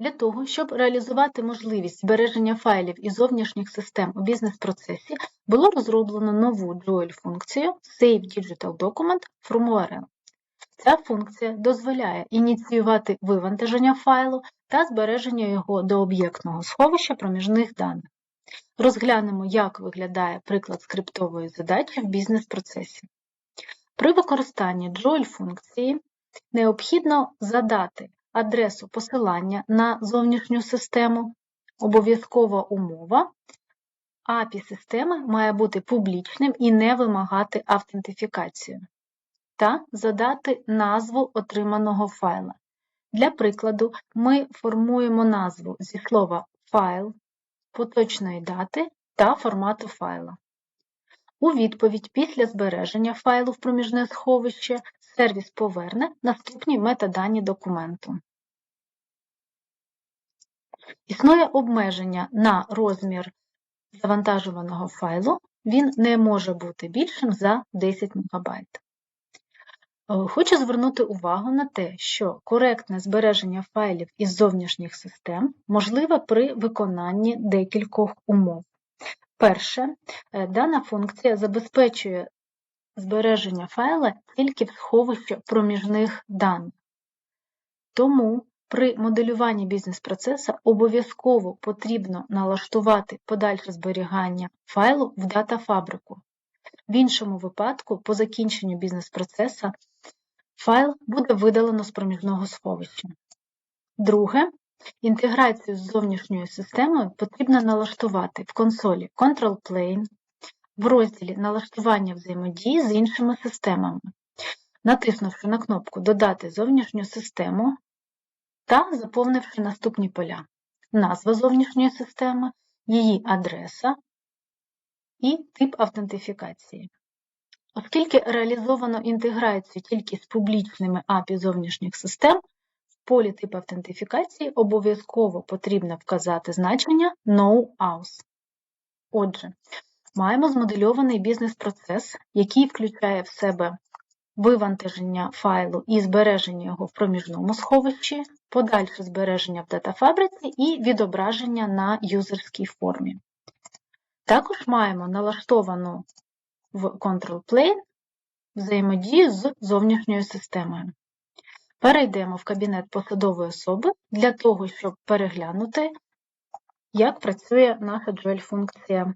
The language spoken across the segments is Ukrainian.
Для того, щоб реалізувати можливість збереження файлів і зовнішніх систем у бізнес-процесі, було розроблено нову Joel-функцію Save Digital Document from URL. Ця функція дозволяє ініціювати вивантаження файлу та збереження його до об'єктного сховища проміжних даних. Розглянемо, як виглядає приклад скриптової задачі в бізнес-процесі. При використанні Joel-функції необхідно задати адресу посилання на зовнішню систему, обов'язкова умова. API системи має бути публічним і не вимагати автентифікацію. Та задати назву отриманого файла. Для прикладу, ми формуємо назву зі слова файл, поточної дати та формату файла. У відповідь після збереження файлу в проміжне сховище сервіс поверне наступні метадані документу. Існує обмеження на розмір завантажуваного файлу, він не може бути більшим за 10 МБ. Хочу звернути увагу на те, що коректне збереження файлів із зовнішніх систем можливе при виконанні декількох умов. Перше, е, дана функція забезпечує збереження файла тільки в сховищі проміжних даних. Тому при моделюванні бізнес-процесу обов'язково потрібно налаштувати подальше зберігання файлу в дата-фабрику. В іншому випадку, по закінченню бізнес-процесу, файл буде видалено з проміжного сховища. Друге, інтеграцію з зовнішньою системою потрібно налаштувати в консолі Control Plane, в розділі Налаштування взаємодії з іншими системами, натиснувши на кнопку Додати зовнішню систему та заповнивши наступні поля: назва зовнішньої системи, її адреса і тип автентифікації. Оскільки реалізовано інтеграцію тільки з публічними API зовнішніх систем, в полі тип автентифікації обов'язково потрібно вказати значення No-Aus. Отже, маємо змодельований бізнес-процес, який включає в себе вивантаження файлу і збереження його в проміжному сховищі, подальше збереження в датафабриці і відображення на юзерській формі. Також маємо налаштовану в Control Plane взаємодію з зовнішньою системою. Перейдемо в кабінет посадової особи для того, щоб переглянути, як працює наша Joel-функція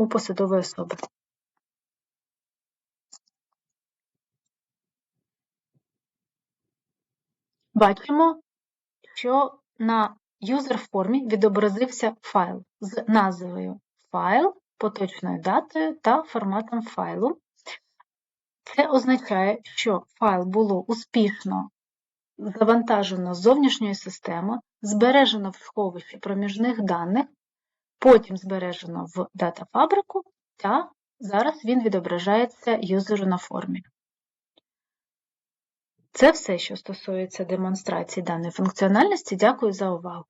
у посадової особи. Бачимо, що на юзер-формі відобразився файл з назвою файл, поточною датою та форматом файлу. Це означає, що файл було успішно завантажено з зовнішньої системи, збережено в сховищі проміжних даних, потім збережено в датафабрику, та зараз він відображається юзеру на формі. Це все, що стосується демонстрації даної функціональності. Дякую за увагу!